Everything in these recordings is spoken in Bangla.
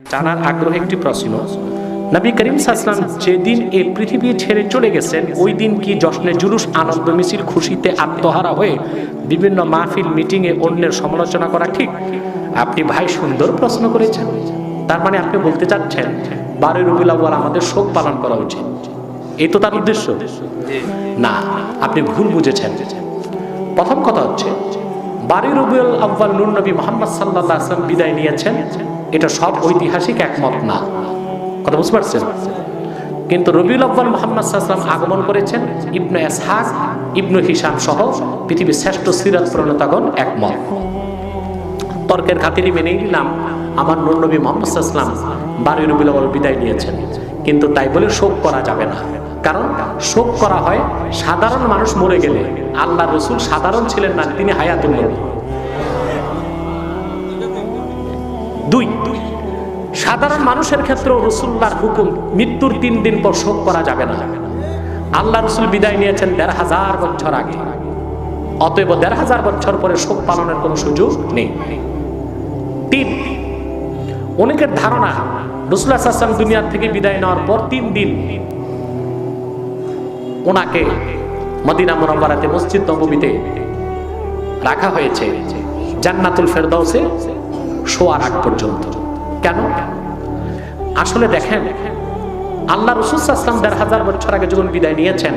জানার আগ্রহ একটি প্রশ্ন। নবী করিম সাসলাম যেদিন এই পৃথিবী ছেড়ে চলে গেছেন ওই দিন কি জশ্নে জুলুস আনন্দ মিছিল খুশিতে আত্মহারা হয়ে বিভিন্ন মাহফিল মিটিংয়ে অন্যের সমালোচনা করা ঠিক? আপনি ভাই সুন্দর প্রশ্ন করেছেন। তার মানে আপনি বলতে চাচ্ছেন বারোই রবিউল আউয়াল আমাদের শোক পালন করা উচিত। এই তো তার উদ্দেশ্য। না আপনি ভুল বুঝেছেন। প্রথম কথা হচ্ছে বারোই রবিউল আউ্বাল নুর নবী মোহাম্মদ সাল্লাহ আসলাম বিদায় নিয়েছেন। এটা সব ঐতিহাসিক একমত না। কথা বুঝতে পারছেন? কিন্তু রবিউল আব্বাল মোহাম্মদ সাল্লাম আগমন করেছেন। ইবনু এসহাক ইবনু হিসাম সহ পৃথিবীর শ্রেষ্ঠ সিরাত প্রণেতাগণ একমত। তর্কের খাতিরে মেনেই নিলাম, আমার নবী মোহাম্মদ সাল্লাম বারোই রবিউল আউ্বাল বিদায় নিয়েছেন। কিন্তু তাই বলে শোক করা যাবে না। কারণ শোক করা হয় সাধারণ মানুষ মরে গেলে আল্লাহ রসুল সাধারণ ছিলেন না, তিনি হায়াতুল নবী। সাধারণ মানুষের ক্ষেত্রেও রসুল্লাহর হুকুম মৃত্যুর তিন দিন পর শোক করা যাবে না। আল্লাহ রসুল বিদায় নিয়েছেন দেড় হাজার বছর আগে। অতএব দেড় হাজার বছর পরে শোক পালনের কোনো সুযোগ নেই। তিন, অনেকের ধারণা রসুল্লাহ আসলাম দুনিয়ার থেকে বিদায় নেওয়ার পর তিন দিন ওনাকে মদিনা মোনাম্বারাতে মসজিদ নবমীতে রাখা হয়েছে। জান্নাতুল ফেরদাউসে শোয়ার আগ পর্যন্ত। কেন? আসলে দেখেন, আল্লাহ রসুল আসলাম দেড় হাজার বছর আগে যখন বিদায় নিয়েছেন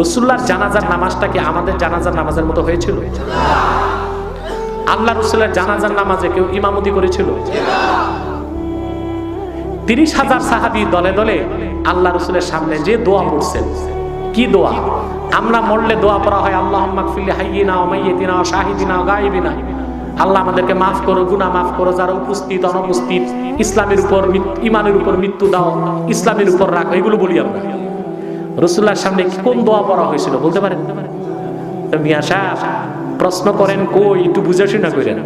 রসুল্লার জানাজার নামাজটা কি আমাদের জানাজার নামাজের মতো হয়েছিল? আল্লাহ রসুলের জানাজার নামাজে কেউ ইমামতি করেছিল? তিরিশ হাজার সাহাবি দলে দলে আল্লাহ রসুলের সামনে যে দোয়া পড়ছেন, কি দোয়া? আমরা মরলে দোয়া পড়া হয় আল্লাহ মাকফিল্লি হাইয়িনা ওমাইয়িনা শাহিদিনা গাইবিনা আল্লাহ আমাদেরকে মাফ করো, গুনাহ মাফ করো, যারা উপস্থিত, অনুপস্থিত, ইসলামের উপর ইমানের উপর মৃত্যু দাও, ইসলামের উপর রাখো, এগুলো বলি আমরা। রসুল্লাহর সামনে কোন দোয়া পড়া হয়েছিল, বলতে পারেন? মিয়া সাহেব, প্রশ্ন করেন, কই, একটু বুঝে শুনা করেন।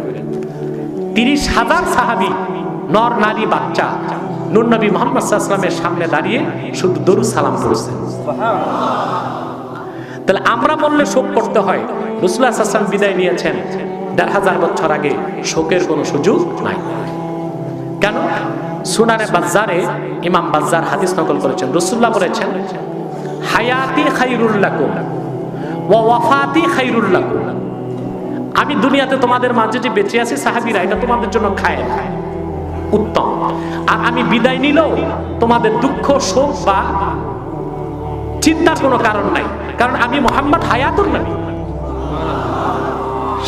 তিরিশ হাজার সাহাবি, নর নারী বাচ্চা নুর নবী মোহাম্মদ সাল্লামের সামনে দাঁড়িয়ে শুধু দরু সালাম করেছেন তাহলে আমরা বললে শোক করতে হয় রসুল্লাহ আসলাম বিদায় নিয়েছেন। দেড় হাজার বছর আগে শোকের কোনো সুযোগ নাই। কেন? সুনানে বাজারে ইমাম বাজার হাদিস নকল করেছেন। রসুল্লাহ বলেছেন, হায়াতি খাইরুল্লাকুম ওয়া ওয়াফাতি খাইরুল্লাকুম আমি দুনিয়াতে তোমাদের মাঝে যে বেঁচে আছি সাহাবীরা, এটা তোমাদের জন্য খায় উত্তম। আর আমি বিদায় নিলেও তোমাদের দুঃখ, শোক বা চিন্তার কোনো কারণ নাই। কারণ আমি মোহাম্মদ হায়াতুর নবী।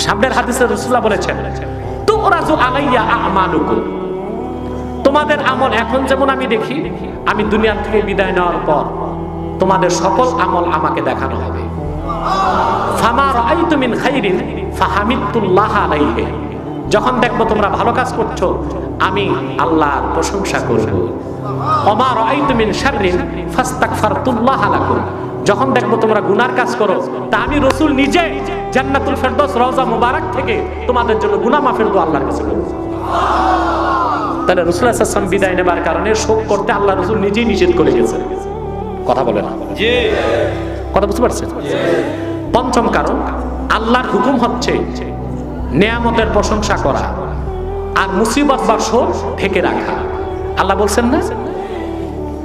সামনের হাদিসে রসুল্লাহ বলেছেন, তুরাজু তোমাদের আমল এখন যেমন আমি দেখি, আমি দুনিয়া থেকে বিদায় নেওয়ার পর তোমাদের সকল আমল আমাকে দেখানো হবে। খাইরিন যখন দেখব তোমরা ভালো কাজ করছ, আমি আল্লাহর প্রশংসা করব। ওমা রাআইতু মিন যখন দেখব তোমরা গুনার কাজ করো, তা আমি রসুল নিজে জান্নাতুল ফেরদৌস রওজা মুবারক থেকে তোমাদের জন্য গুনাহ মাফের দোয়া আল্লাহর কাছে করব। তাহলে রসুল আসলাম বিদায় নেবার কারণে শোক করতে আল্লাহ রসুল নিজেই নিষেধ করে গেছেন। কথা বলে না। কথা বুঝতে পারছেন? পঞ্চম কারণ আল্লাহর হুকুম হচ্ছে নেয়ামতের প্রশংসা করা আর মুসিবত বা শোক ঢেকে রাখা। আল্লাহ বলছেন না?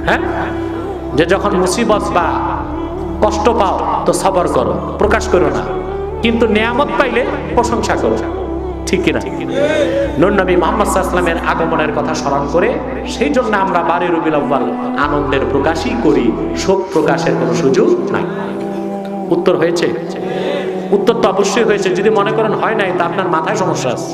হ্যাঁ? যে যখন মুসিবত বা কষ্ট পাও তো সবর করো প্রকাশ করো না। কিন্তু নেয়ামত পাইলে প্রশংসা করো। ঠিক কিনা? নুন নবী মোহাম্মদ সাল্লামের আগমনের কথা স্মরণ করে সেই জন্য আমরা বারে রবিল আনন্দের প্রকাশই করি, শোক প্রকাশের কোনো সুযোগ নাই। উত্তর হয়েছে? উত্তর তো অবশ্যই হয়েছে। যদি মনে করেন হয় নাই, তা আপনার মাথায় সমস্যা আছে।